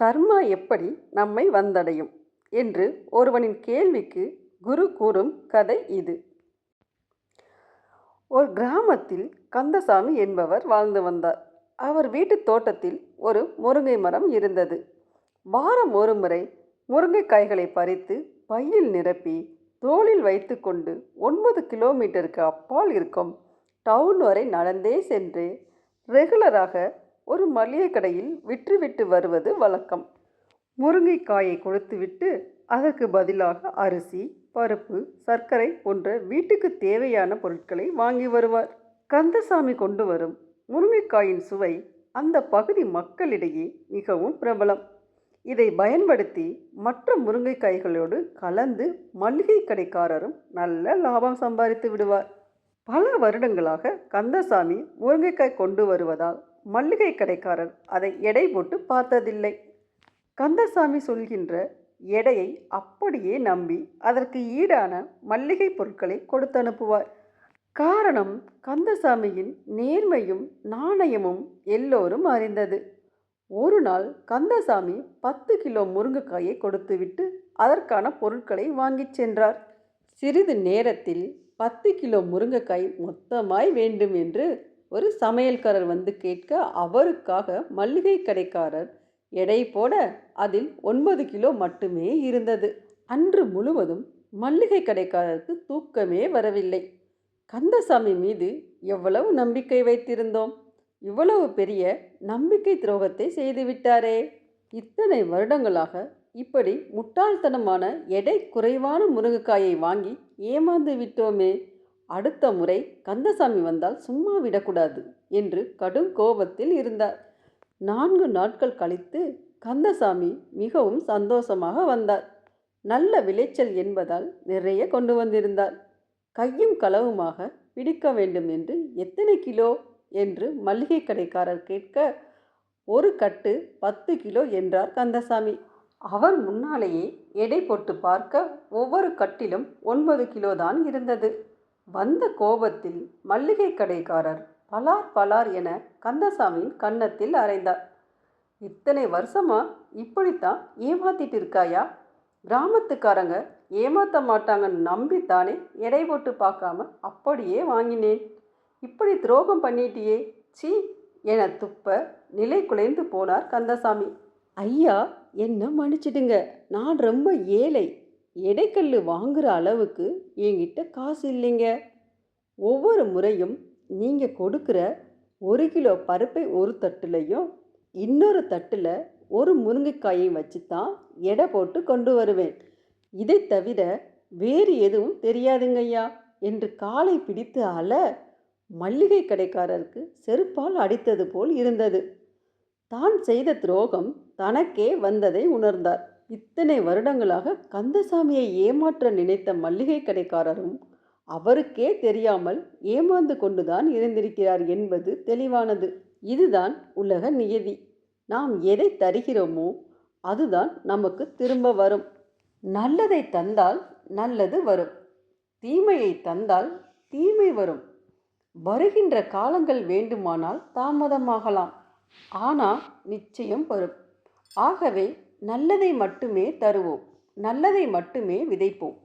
கர்மா எப்படி நம்மை வந்தடையும்? என்று ஒருவனின் கேள்விக்கு குரு கூறும் கதை இது. ஒரு கிராமத்தில் கந்தசாமி என்பவர் வாழ்ந்து வந்தார். அவர் வீட்டு தோட்டத்தில் ஒரு முருங்கை மரம் இருந்தது. வாரம் ஒரு முறை முருங்கைக்காய்களை பறித்து பையில் நிரப்பி தோளில் வைத்துக்கொண்டு ஒன்பது கிலோமீட்டருக்கு அப்பால் இருக்கும் டவுன் வரை நடந்தே சென்று ரெகுலராக ஒரு மளிகை கடையில் விற்றுவிட்டு வருவது வழக்கம். முருங்கைக்காயை கொடுத்துவிட்டு அதற்கு பதிலாக அரிசி பருப்பு சர்க்கரை போன்ற வீட்டுக்கு தேவையான பொருட்களை வாங்கி வருவார். கந்தசாமி கொண்டு வரும் முருங்கைக்காயின் சுவை அந்த பகுதி மக்களிடையே மிகவும் பிரபலம். இதை பயன்படுத்தி மற்ற முருங்கைக்காய்களோடு கலந்து மளிகை கடைக்காரரும் நல்ல லாபம் சம்பாதித்து விடுவார். பல வருடங்களாக கந்தசாமி முருங்கைக்காய் கொண்டு வருவதால் மல்லிகை கடைக்காரர் அதை எடை போட்டு பார்த்ததில்லை. கந்தசாமி சொல்கின்ற எடையை அப்படியே நம்பி அதற்கு ஈடான மல்லிகை பொருட்களை கொடுத்து அனுப்புவார். காரணம் கந்தசாமியின் நேர்மையும் நாணயமும் எல்லோரும் அறிந்தது. ஒரு நாள் கந்தசாமி பத்து கிலோ முருங்கைக்காயை கொடுத்துவிட்டு அதற்கான பொருட்களை வாங்கிச் சென்றார். சிறிது நேரத்தில் பத்து கிலோ முருங்கைக்காய் மொத்தமாய் வேண்டும் என்று ஒரு சமையல்காரர் வந்து கேட்க அவருக்காக மல்லிகை கடைக்காரர் எடை போட அதில் ஒன்பது கிலோ மட்டுமே இருந்தது. அன்று முழுவதும் மல்லிகை கடைக்காரருக்கு தூக்கமே வரவில்லை. கந்தசாமி மீது எவ்வளவு நம்பிக்கை வைத்திருந்தோம். இவ்வளவு பெரிய நம்பிக்கை துரோகத்தை செய்துவிட்டாரே இத்தனை வருடங்களாக இப்படி முட்டாள்தனமான எடை குறைவான முருங்கைக்காயை வாங்கி ஏமாந்து விட்டோமே. அடுத்த முறை கந்தசாமி வந்தால் சும்மா விடக்கூடாது என்று கடும் கோபத்தில் இருந்தார். நான்கு நாட்கள் கழித்து கந்தசாமி மிகவும் சந்தோஷமாக வந்தார். நல்ல விளைச்சல் என்பதால் நிறைய கொண்டு வந்திருந்தார். கையும் களவுமாக பிடிக்க வேண்டும் என்று எத்தனை கிலோ என்று மளிகை கடைக்காரர் கேட்க ஒரு கட்டு பத்து கிலோ என்றார் கந்தசாமி. அவர் முன்னாலேயே எடை போட்டு பார்க்க ஒவ்வொரு கட்டிலும் ஒன்பது கிலோ தான் இருந்தது. வந்த கோபத்தில் மல்லிகை கடைக்காரர் பலார் பலார் என கந்தசாமியின் கன்னத்தில் அறைந்தார். இத்தனை வருஷமா இப்படித்தான் ஏமாத்திட்டு இருக்காயா? கிராமத்துக்காரங்க ஏமாத்த மாட்டாங்கன்னு நம்பித்தானே எடை போட்டு பார்க்காம அப்படியே வாங்கினேன். இப்படி துரோகம் பண்ணிட்டியே. சீ என துப்ப நிலை குலைந்து போனார் கந்தசாமி. ஐயா என்ன மன்னிச்சிடுங்க. நான் ரொம்ப ஏழை. எடைக்கல் வாங்குற அளவுக்கு என்கிட்ட காசு இல்லைங்க. ஒவ்வொரு முறையும் நீங்கள் கொடுக்குற ஒரு கிலோ பருப்பை ஒரு தட்டுலையும் இன்னொரு தட்டில் ஒரு முருங்கைக்காயையும் வச்சு தான் எடை போட்டு கொண்டு வருவேன். இதை தவிர வேறு எதுவும் தெரியாதுங்கய்யா என்று காலை பிடித்து அல மல்லிகை கடைக்காரருக்கு செருப்பால் அடித்தது போல் இருந்தது. தான் செய்த துரோகம் தனக்கே வந்ததை உணர்ந்தார். இத்தனை வருடங்களாக கந்தசாமியை ஏமாற்ற நினைத்த மல்லிகை கடைக்காரரும் அவருக்கே தெரியாமல் ஏமாந்து கொண்டுதான் இருந்திருக்கிறார் என்பது தெளிவானது. இதுதான் உலக நியதி. நாம் எதை தருகிறோமோ அதுதான் நமக்கு திரும்ப வரும். நல்லதை தந்தால் நல்லது வரும். தீமையை தந்தால் தீமை வரும். வருகின்ற காலங்கள் வேண்டுமானால் தாமதமாகலாம். ஆனால் நிச்சயம் வரும். ஆகவே நல்லதை மட்டுமே தருவோம். நல்லதை மட்டுமே விதைப்போம்.